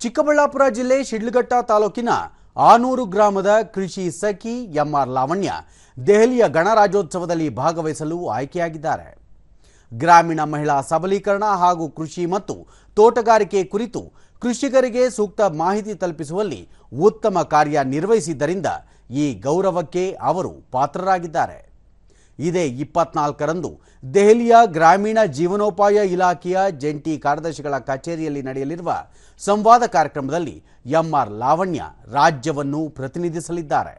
ಚಿಕ್ಕಬಳ್ಳಾಪುರ ಜಿಲ್ಲೆ ಶಿಡ್ಲಘಟ್ಟ ತಾಲೂಕಿನ ಆನೂರು ಗ್ರಾಮದ ಕೃಷಿ ಸಖಿ ಎಂಆರ್ ಲಾವಣ್ಯ ದೆಹಲಿಯ ಗಣರಾಜ್ಯೋತ್ಸವದಲ್ಲಿ ಭಾಗವಹಿಸಲು ಆಯ್ಕೆಯಾಗಿದ್ದಾರೆ. ಗ್ರಾಮೀಣ ಮಹಿಳಾ ಸಬಲೀಕರಣ ಹಾಗೂ ಕೃಷಿ ಮತ್ತು ತೋಟಗಾರಿಕೆ ಕುರಿತು ಕೃಷಿಕರಿಗೆ ಸೂಕ್ತ ಮಾಹಿತಿ ತಲುಪಿಸುವಲ್ಲಿ ಉತ್ತಮ ಕಾರ್ಯ ನಿರ್ವಹಿಸಿದ್ದರಿಂದ ಈ ಗೌರವಕ್ಕೆ ಅವರು ಪಾತ್ರರಾಗಿದ್ದಾರೆ. ಇದೇ ಇಪ್ಪತ್ನಾಲ್ಕರಂದು ದೆಹಲಿಯ ಗ್ರಾಮೀಣ ಜೀವನೋಪಾಯ ಇಲಾಖೆಯ ಜಂಟಿ ಕಾರ್ಯದರ್ಶಿಗಳ ಕಚೇರಿಯಲ್ಲಿ ನಡೆಯಲಿರುವ ಸಂವಾದ ಕಾರ್ಯಕ್ರಮದಲ್ಲಿ ಎಂಆರ್ ಲಾವಣ್ಯ ರಾಜ್ಯವನ್ನು ಪ್ರತಿನಿಧಿಸಲಿದ್ದಾರೆ.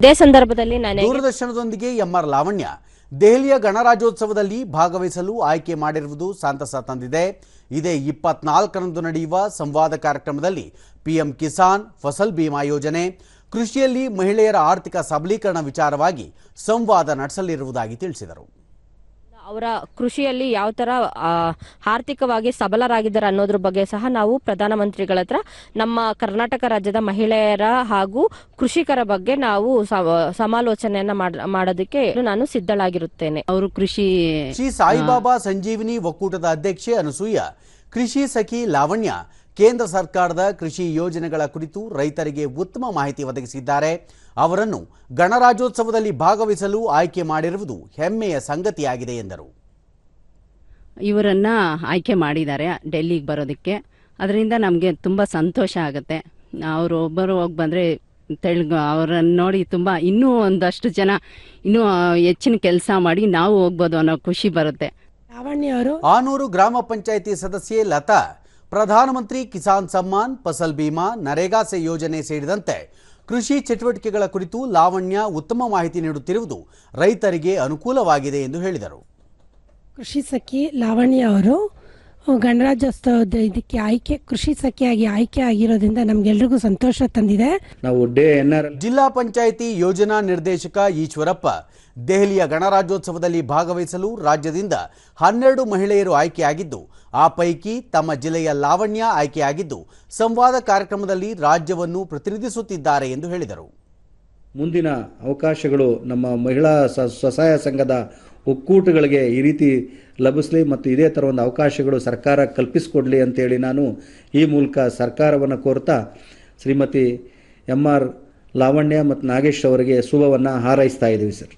ಇದೇ ಸಂದರ್ಭದಲ್ಲಿ ನಾನು ದೂರದರ್ಶನದೊಂದಿಗೆ ಎಂಆರ್ ಲಾವಣ್ಯ ದೆಹಲಿಯ ಗಣರಾಜ್ಯೋತ್ಸವದಲ್ಲಿ ಭಾಗವಹಿಸಲು ಆಯ್ಕೆ ಮಾಡಿರುವುದು ಸಂತಸ ತಂದಿದೆ. ಇದೇ ಇಪ್ಪತ್ನಾಲ್ಕರಂದು ನಡೆಯುವ ಸಂವಾದ ಕಾರ್ಯಕ್ರಮದಲ್ಲಿ ಪಿಎಂ ಕಿಸಾನ್ ಫಸಲ್ ಬಿಮಾ ಯೋಜನೆ, ಕೃಷಿಯಲ್ಲಿ ಮಹಿಳೆಯರ ಆರ್ಥಿಕ ಸಬಲೀಕರಣ ವಿಚಾರವಾಗಿ ಸಂವಾದ ನಡೆಸಲಿರುವುದಾಗಿ ತಿಳಿಸಿದರು. ಅವರ ಕೃಷಿಯಲ್ಲಿ ಯಾವ ತರ ಆ, ಆರ್ಥಿಕವಾಗಿ ಸಬಲರಾಗಿದ್ದಾರೆ ಅನ್ನೋದ್ರ ಬಗ್ಗೆ ಸಹ ನಾವು ಪ್ರಧಾನಮಂತ್ರಿಗಳ ಹತ್ರ ನಮ್ಮ ಕರ್ನಾಟಕ ರಾಜ್ಯದ ಮಹಿಳೆಯರ ಹಾಗೂ ಕೃಷಿಕರ ಬಗ್ಗೆ ನಾವು ಸ- ಸಮಾಲೋಚನೆಯನ್ನ ಮಾಡ್- ಮಾಡೋದಕ್ಕೆ ನಾನು ಸಿದ್ಧಳಾಗಿರುತ್ತೇನೆ. ಅವರು ಕೃಷಿ ಶ್ರೀ ಸಾಯಿಬಾಬಾ ಸಂಜೀವಿನಿ ಒಕ್ಕೂಟದ ಅಧ್ಯಕ್ಷೆ ಅನಸೂಯ. ಕೃಷಿ ಸಖಿ ಲಾವಣ್ಯ, ಕೇಂದ್ರ ಸರ್ಕಾರದ ಕೃಷಿ ಯೋಜನೆಗಳ ಕುರಿತು ರೈತರಿಗೆ ಉತ್ತಮ ಮಾಹಿತಿ ಒದಗಿಸಿದ್ದಾರೆ. ಅವರನ್ನು ಗಣರಾಜ್ಯೋತ್ಸವದಲ್ಲಿ ಭಾಗವಹಿಸಲು ಆಯ್ಕೆ ಮಾಡಿರುವುದು ಹೆಮ್ಮೆಯ ಸಂಗತಿಯಾಗಿದೆ ಎಂದರು. ಇವರನ್ನ ಆಯ್ಕೆ ಮಾಡಿದ್ದಾರೆ ಡೆಲ್ಲಿಗೆ ಬರೋದಕ್ಕೆ. ಅದರಿಂದ ನಮಗೆ ತುಂಬ ಸಂತೋಷ ಆಗುತ್ತೆ. ಅವರು ಒಬ್ಬರು ಹೋಗಿ ಬಂದರೆ ತೆಳ್ಗ ಅವರನ್ನು ನೋಡಿ ತುಂಬ ಇನ್ನೂ ಒಂದಷ್ಟು ಜನ ಇನ್ನೂ ಹೆಚ್ಚಿನ ಕೆಲಸ ಮಾಡಿ ನಾವು ಹೋಗ್ಬೋದು ಅನ್ನೋ ಖುಷಿ ಬರುತ್ತೆ. ಆನೂರು ಗ್ರಾಮ ಪಂಚಾಯಿತಿ ಸದಸ್ಯೆ ಲತಾ ಪ್ರಧಾನಮಂತ್ರಿ ಕಿಸಾನ್ ಸಮ್ಮಾನ್ ಫಸಲ್ ಬಿಮಾ ನರೇಗಾ ಸೆ ಯೋಜನೆ ಸೇರಿದಂತೆ ಕೃಷಿ ಚಟುವಟಿಕೆಗಳ ಕುರಿತು ಲಾವಣ್ಯ ಉತ್ತಮ ಮಾಹಿತಿ ನೀಡುತ್ತಿರುವುದು ರೈತರಿಗೆ ಅನುಕೂಲವಾಗಿದೆ ಎಂದು ಹೇಳಿದರು. ಕೃಷಿ ಸಖಿ ಲಾವಣ್ಯ ಅವರು ಗಣರಾಜ್ಯೋತ್ಸವದ ಇದಕ್ಕೆ ಆಯ್ಕೆ ಕೃಷಿ ಸಖಿಯಾಗಿ ಆಯ್ಕೆ ಆಗಿರೋದ್ರಿಂದ ನಮ್ಗೆಲ್ರಿಗೂ ಸಂತೋಷ ತಂದಿದೆ. ನಾವು ಡೇ ಎನ್ ಆರ್ ಜಿಲ್ಲಾ ಪಂಚಾಯಿತಿ ಯೋಜನಾ ನಿರ್ದೇಶಕ ಈಶ್ವರಪ್ಪ ದೆಹಲಿಯ ಗಣರಾಜ್ಯೋತ್ಸವದಲ್ಲಿ ಭಾಗವಹಿಸಲು ರಾಜ್ಯದಿಂದ ಹನ್ನೆರಡು ಮಹಿಳೆಯರು ಆಯ್ಕೆಯಾಗಿದ್ದು ಆ ಪೈಕಿ ತಮ್ಮ ಜಿಲ್ಲೆಯ ಲಾವಣ್ಯ ಆಯ್ಕೆಯಾಗಿದ್ದು ಸಂವಾದ ಕಾರ್ಯಕ್ರಮದಲ್ಲಿ ರಾಜ್ಯವನ್ನು ಪ್ರತಿನಿಧಿಸುತ್ತಿದ್ದಾರೆ ಎಂದು ಹೇಳಿದರು. ಮುಂದಿನ ಅವಕಾಶಗಳು ನಮ್ಮ ಮಹಿಳಾ ಸ- ಸ್ವಸಹಾಯ ಸಂಘದ ಒಕ್ಕೂಟಗಳಿಗೆ ಈ ರೀತಿ ಲಭಿಸಲಿ ಮತ್ತು ಇದೇ ಥರ ಒಂದು ಅವಕಾಶಗಳು ಸರ್ಕಾರ ಕಲ್ಪಿಸಿಕೊಡಲಿ ಅಂತೇಳಿ ನಾನು ಈ ಮೂಲಕ ಸರ್ಕಾರವನ್ನು ಕೋರ್ತಾ ಶ್ರೀಮತಿ ಎಂ ಆರ್ ಲಾವಣ್ಯ ಮತ್ತು ನಾಗೇಶ್ ಅವರಿಗೆ ಶುಭವನ್ನು ಹಾರೈಸ್ತಾ ಇದ್ದೀವಿ ಸರ್.